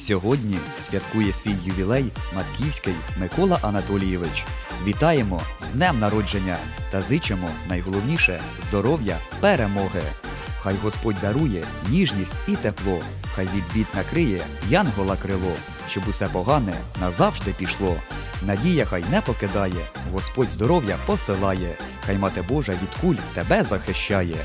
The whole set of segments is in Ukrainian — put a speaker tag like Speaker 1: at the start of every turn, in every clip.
Speaker 1: Сьогодні святкує свій ювілей Матківський Микола Анатолійович. Вітаємо з днем народження та зичимо найголовніше здоров'я, перемоги. Хай Господь дарує ніжність і тепло, хай від бід накриє янгола крило, щоб усе погане назавжди пішло. Надія хай не покидає, Господь здоров'я посилає, хай мати Божа від куль тебе захищає.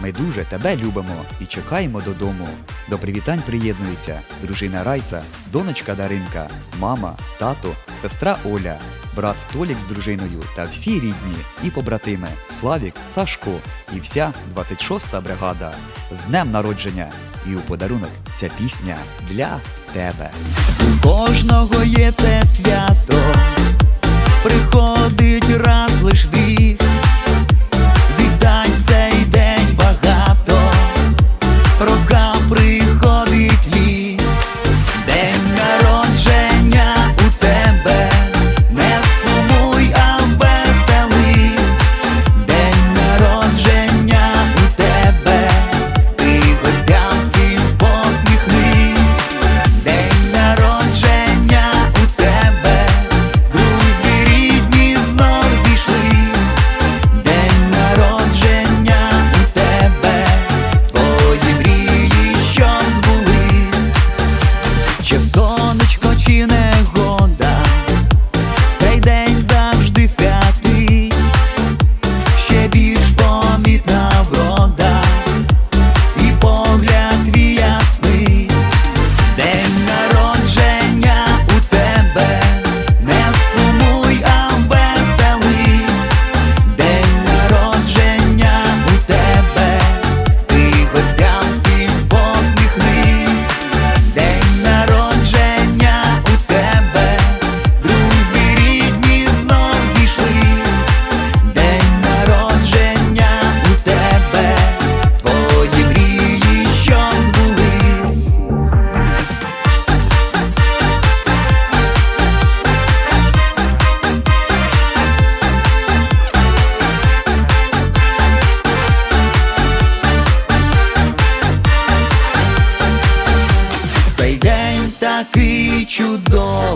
Speaker 1: Ми дуже тебе любимо і чекаємо додому. До привітань приєднується дружина Райса, донечка Даринка, мама, тато, сестра Оля, брат Толік з дружиною та всі рідні і побратими Славік, Сашко і вся 26-та бригада. З днем народження! І у подарунок ця пісня для тебе.
Speaker 2: У кожного є це